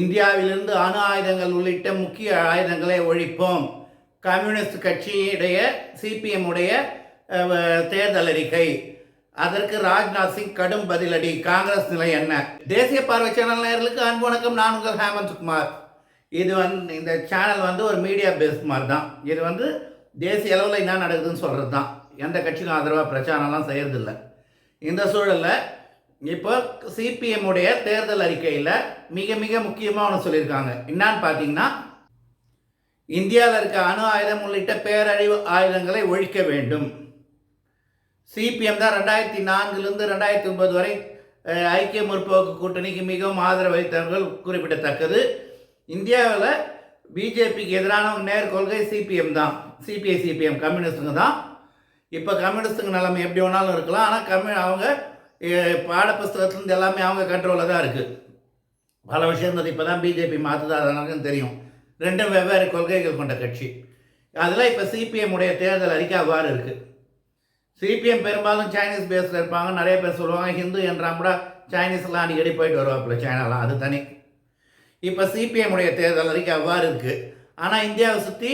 இந்தியாவிலிருந்து அணு ஆயுதங்கள் உள்ளிட்ட முக்கிய ஆயுதங்களை ஒழிப்போம். கம்யூனிஸ்ட் கட்சியுடைய சிபிஎம் உடைய தேர்தல் அறிக்கை. அதற்கு ராஜ்நாத் சிங் கடும் பதிலடி. காங்கிரஸ் நிலை என்ன? தேசிய பார்வை சேனல் நேர்களுக்கு அன்பு வணக்கம். நான் உங்கள் ஹேமந்த் குமார். இது வந்து இந்த சேனல் வந்து ஒரு மீடியா பேஸ் மாதிரி தான் இது வந்து தேசிய அளவில் என்ன நடக்குதுன்னு சொல்கிறது தான் எந்த கட்சிக்கும் ஆதரவாக பிரச்சாரம்லாம் செய்கிறதில்ல இந்த சூழலில் இப்போ சிபிஎம் உடைய தேர்தல் அறிக்கையில் மிக மிக முக்கியமாக ஒன்று சொல்லியிருக்காங்க. என்னான்னு பார்த்தீங்கன்னா இந்தியாவில் இருக்க அணு ஆயுதம் உள்ளிட்ட பேரழிவு ஆயுதங்களை ஒழிக்க வேண்டும். சிபிஎம் தான் ரெண்டாயிரத்தி நான்குலேருந்து ரெண்டாயிரத்தி ஒன்பது வரை ஐக்கிய முற்போக்கு கூட்டணிக்கு மிகவும் ஆதரவளித்தவர்கள் குறிப்பிடத்தக்கது. இந்தியாவில் பிஜேபிக்கு எதிரான நேர் கொள்கை சிபிஎம் தான். சிபிஐ சிபிஎம் கம்யூனிஸ்டுங்க தான். இப்போ கம்யூனிஸ்டுங்க நிலைமை எப்படி வேணாலும் இருக்கலாம். ஆனால் கம்யூ அவங்க பாடப்புஸ்தகத்துலேருந்து எல்லாமே அவங்க கண்ட்ரோலில் தான் இருக்குது பல விஷயங்கள் இப்போ தான் பிஜேபி மாற்றுது தெரியும். ரெண்டும் வெவ்வேறு கொள்கைகள் கொண்ட கட்சி. அதெல்லாம் இப்போ சிபிஎம் உடைய தேர்தல் அறிக்கை அவ்வாறு இருக்குது சிபிஎம் பெரும்பாலும் சைனீஸ் பேஸில் இருப்பாங்க. நிறைய பேர் சொல்லுவாங்க ஹிந்து என்றால் கூட சைனீஸ்லாம் அடிக்கடி போயிட்டு வருவாப்புல. சைனாலாம் அது தனி. இப்போ சிபிஎம் உடைய தேர்தல் அறிக்கை அவ்வாறு இருக்குது ஆனால் இந்தியாவை சுற்றி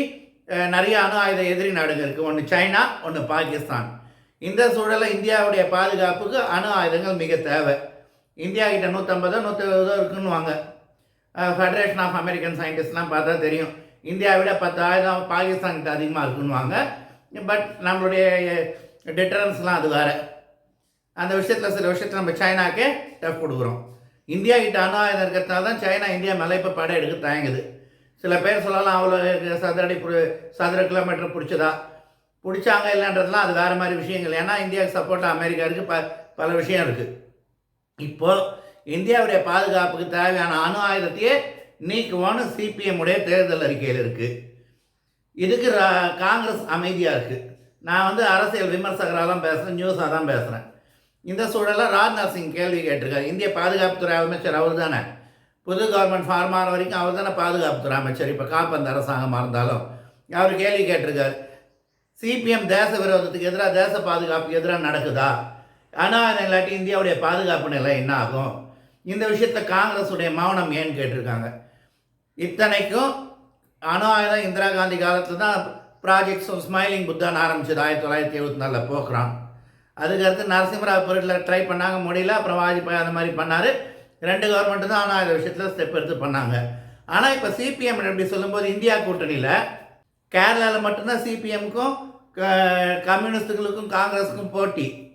நிறைய அணு ஆயுத எதிரி நாடுகள் இருக்குது ஒன்று சைனா ஒன்று பாகிஸ்தான். இந்த சூழலில் இந்தியாவுடைய பாதுகாப்புக்கு அணு ஆயுதங்கள் மிக தேவை. இந்தியா கிட்ட நூற்றம்பதோ நூற்றி எழுபதோ இருக்குன்னுவாங்க ஃபெடரேஷன் ஆஃப் அமெரிக்கன் சயின்டிஸ்ட்லாம் பார்த்தா தெரியும். இந்தியாவை விட பத்து ஆயுதம் பாகிஸ்தான் கிட்ட அதிகமாக இருக்குன்னுவாங்க. பட் நம்மளுடைய டிட்டரன்ஸ்லாம் அது வேறு. அந்த விஷயத்தில் சில விஷயத்தில் நம்ம சைனாக்கே டஃப் கொடுக்குறோம். இந்தியா கிட்ட அணு ஆயுதம் இருக்கிறதுனால தான் சைனா இந்தியா மேலே இப்போ படம் எடுக்க தயங்குது. சில பேர் சொல்லலாம் அவ்வளோ சதுரடி சதுர கிலோமீட்டர் பிடிச்சதா. பிடிச்சாங்க இல்லைன்றதுலாம் அது வேறு மாதிரி விஷயங்கள். ஏன்னா இந்தியாவுக்கு சப்போர்ட்டாக அமெரிக்கா இருக்குது ப பல விஷயம் இருக்குது இப்போது இந்தியாவுடைய பாதுகாப்புக்கு தேவையான அணு ஆயுதத்தையே நீக்குவோன்னு சிபிஎம் உடைய தேர்தல் அறிக்கையில் இருக்குது இதுக்கு ரா- காங்கிரஸ் அமைதியாக இருக்குது நான் வந்து அரசியல் விமர்சகராலாம் பேசுகிறேன் நியூஸாக தான் பேசுகிறேன் இந்த சூழலில் ராஜ்நாத் சிங் கேள்வி கேட்டிருக்காரு. இந்திய பாதுகாப்புத்துறை அமைச்சர் அவர் தானே? புது கவர்மெண்ட் ஃபார்ம் ஆன வரைக்கும் அவர் தானே பாதுகாப்புத்துறை அமைச்சர். இப்போ காப்பந்த அரசாங்கமாக இருந்தாலும். அவர் கேள்வி கேட்டிருக்காரு. சிபிஎம் தேச விரோதத்துக்கு எதிராக தேச பாதுகாப்புக்கு எதிராக நடக்குதா? ஆனால் இல்லாட்டி இந்தியாவுடைய பாதுகாப்பு நிலை என்ன ஆகும் இந்த விஷயத்த காங்கிரஸுடைய மௌனம் ஏன்னு கேட்டிருக்காங்க? இத்தனைக்கும் அணு ஆயுதம் இந்திரா காந்தி காலத்தில் தான் ப்ராஜெக்ட்ஸும் ஸ்மைலிங் புத்தான் ஆரம்பிச்சது ஆயிரத்தி தொள்ளாயிரத்தி எழுபத்தி நாலில் போக்குறான். அதுக்கடுத்து நரசிம்மராவ் பொருட்களை ட்ரை பண்ணாங்க முடியல. அப்புறம் வாஜ்பாய் அந்த மாதிரி பண்ணார். ரெண்டு கவர்மெண்ட்டு தான் அணு ஆயுத விஷயத்தில் ஸ்டெப் எடுத்து பண்ணாங்க. ஆனால் இப்போ சிபிஎம் எப்படி சொல்லும்போது இந்தியா கூட்டணியில் கேரளாவில் மட்டும்தான் சிபிஎம்க்கும் கம்யூனிஸ்டுகளுக்கும் காங்கிரஸுக்கும் போட்டி.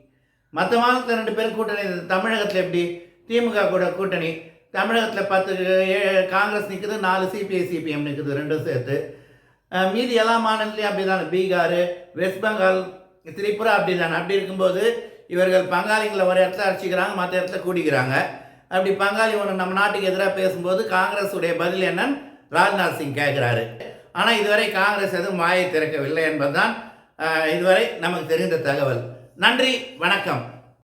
மற்ற மாநிலத்தில் ரெண்டு பேரும் கூட்டணி தமிழகத்தில் எப்படி? திமுக கூட கூட்டணி. தமிழகத்தில் பத்து ஏ- காங்கிரஸ் நிற்குது நாலு சிபிஐ சிபிஎம் நிற்குது ரெண்டும் சேர்த்து. மீதி எல்லா மாநிலத்திலையும் அப்படி தானே பீகார் வெஸ்ட் பெங்கால் திரிபுரா அப்படி தானே அப்படி இருக்கும்போது இவர்கள் பங்காளிகளை ஒரு இடத்துல அடிச்சுக்கிறாங்க மற்ற இடத்துல கூடிக்கிறாங்க. அப்படி பங்காளி ஒன்று நம்ம நாட்டுக்கு எதிராக பேசும்போது காங்கிரஸுடைய பதில் என்னன்னு ராஜ்நாத் சிங் கேட்குறாரு ஆனால் இதுவரை காங்கிரஸ் எதுவும் வாயை திறக்கவில்லை என்பதுதான் இதுவரை நமக்கு தெரிந்த தகவல். நன்றி வணக்கம்.